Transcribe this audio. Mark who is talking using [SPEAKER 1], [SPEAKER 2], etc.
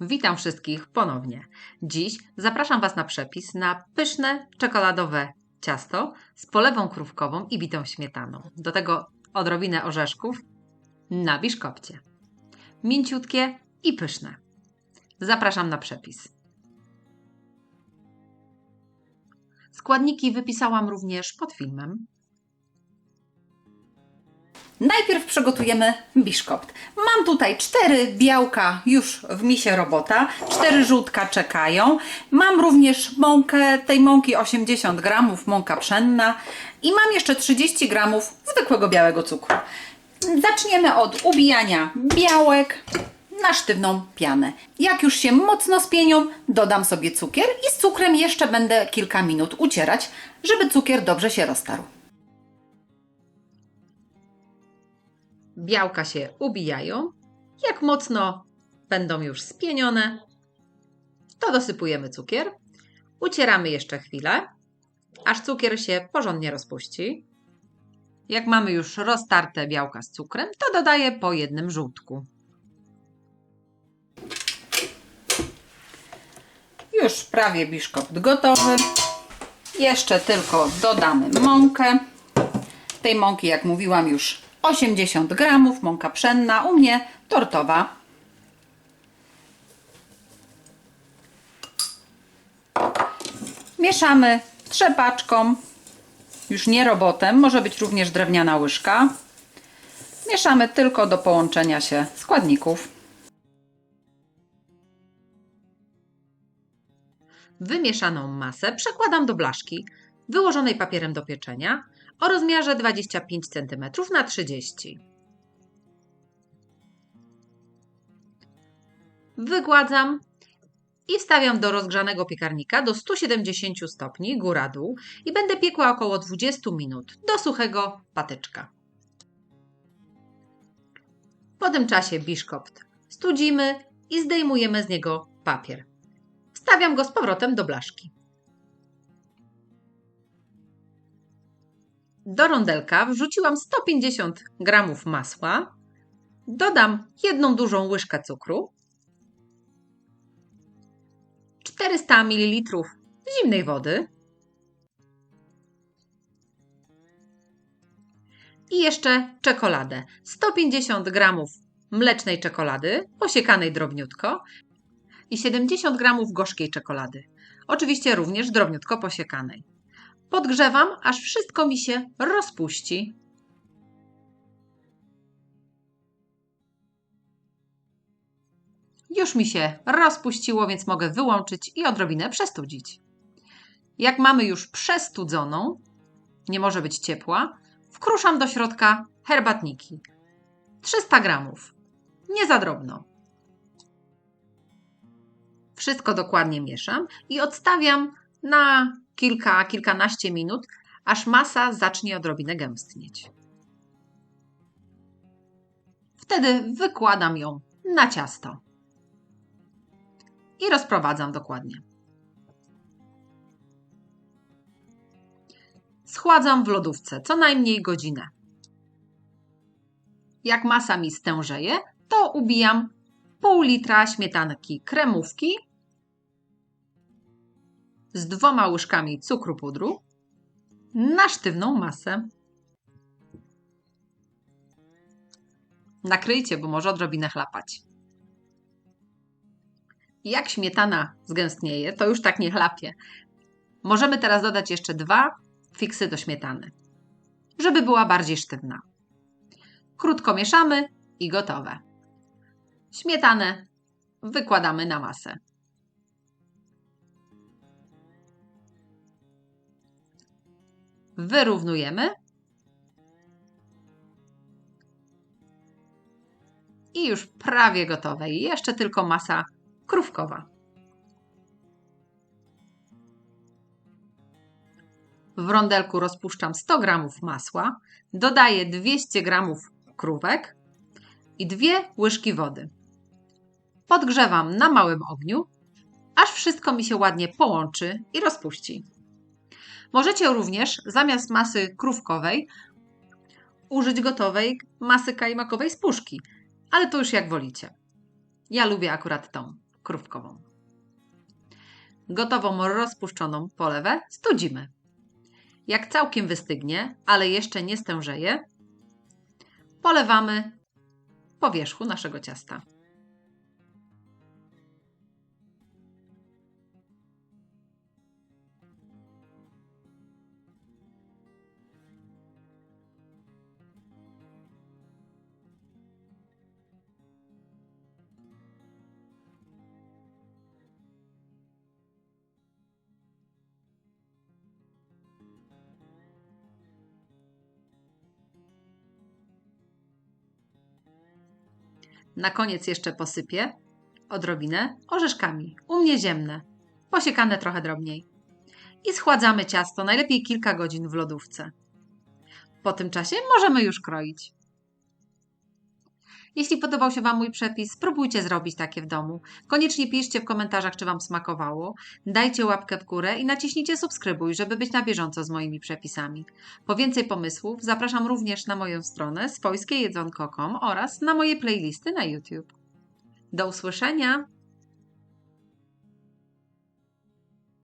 [SPEAKER 1] Witam wszystkich ponownie. Dziś zapraszam Was na przepis na pyszne czekoladowe ciasto z polewą krówkową i bitą śmietaną. Do tego odrobinę orzeszków na biszkopcie. Mięciutkie i pyszne. Zapraszam na przepis. Składniki wypisałam również pod filmem.
[SPEAKER 2] Najpierw przygotujemy biszkopt. Mam tutaj cztery białka już w misie robota, cztery żółtka czekają. Mam również mąkę, tej mąki 80 gramów, mąka pszenna i mam jeszcze 30 gramów zwykłego białego cukru. Zaczniemy od ubijania białek na sztywną pianę. Jak już się mocno spienią, dodam sobie cukier i z cukrem jeszcze będę kilka minut ucierać, żeby cukier dobrze się roztarł.
[SPEAKER 1] Białka się ubijają. Jak mocno będą już spienione, to dosypujemy cukier. Ucieramy jeszcze chwilę, aż cukier się porządnie rozpuści. Jak mamy już roztarte białka z cukrem, to dodaję po jednym żółtku.
[SPEAKER 2] Już prawie biszkopt gotowy. Jeszcze tylko dodamy mąkę. Tej mąki, jak mówiłam, już 80 gramów, mąka pszenna, u mnie tortowa. Mieszamy trzepaczką, już nie robotem, może być również drewniana łyżka. Mieszamy tylko do połączenia się składników.
[SPEAKER 1] Wymieszaną masę przekładam do blaszki wyłożonej papierem do pieczenia o rozmiarze 25 cm na 30 Wygładzam i wstawiam do rozgrzanego piekarnika do 170 stopni góra-dół i będę piekła około 20 minut do suchego patyczka. Po tym czasie biszkopt studzimy i zdejmujemy z niego papier. Wstawiam go z powrotem do blaszki. Do rondelka wrzuciłam 150 g masła, dodam jedną dużą łyżkę cukru, 400 ml zimnej wody i jeszcze czekoladę. 150 g mlecznej czekolady, posiekanej drobniutko i 70 g gorzkiej czekolady. Oczywiście również drobniutko posiekanej. Podgrzewam, aż wszystko mi się rozpuści. Już mi się rozpuściło, więc mogę wyłączyć i odrobinę przestudzić. Jak mamy już przestudzoną, nie może być ciepła, wkruszam do środka herbatniki. 300 gramów. Nie za drobno. Wszystko dokładnie mieszam i odstawiam na kilka, kilkanaście minut, aż masa zacznie odrobinę gęstnieć. Wtedy wykładam ją na ciasto i rozprowadzam dokładnie. Schładzam w lodówce co najmniej godzinę. Jak masa mi stężeje, to ubijam pół litra śmietanki kremówki z dwoma łyżkami cukru pudru na sztywną masę. Nakryjcie, bo może odrobinę chlapać. Jak śmietana zgęstnieje, to już tak nie chlapie. Możemy teraz dodać jeszcze dwa fiksy do śmietany, żeby była bardziej sztywna. Krótko mieszamy i gotowe. Śmietanę wykładamy na masę. Wyrównujemy. I już prawie gotowe. Jeszcze tylko masa krówkowa. W rondelku rozpuszczam 100 g masła, dodaję 200 g krówek i dwie łyżki wody. Podgrzewam na małym ogniu, aż wszystko mi się ładnie połączy i rozpuści. Możecie również zamiast masy krówkowej użyć gotowej masy kajmakowej z puszki, ale to już jak wolicie. Ja lubię akurat tą krówkową. Gotową rozpuszczoną polewę studzimy. Jak całkiem wystygnie, ale jeszcze nie stężeje, polewamy po wierzchu naszego ciasta. Na koniec jeszcze posypię odrobinę orzeszkami, u mnie ziemne, posiekane trochę drobniej. I schładzamy ciasto, najlepiej kilka godzin w lodówce. Po tym czasie możemy już kroić. Jeśli podobał się Wam mój przepis, spróbujcie zrobić takie w domu. Koniecznie piszcie w komentarzach, czy Wam smakowało. Dajcie łapkę w górę i naciśnijcie subskrybuj, żeby być na bieżąco z moimi przepisami. Po więcej pomysłów zapraszam również na moją stronę swojskiejedzonko.com oraz na moje playlisty na YouTube. Do usłyszenia!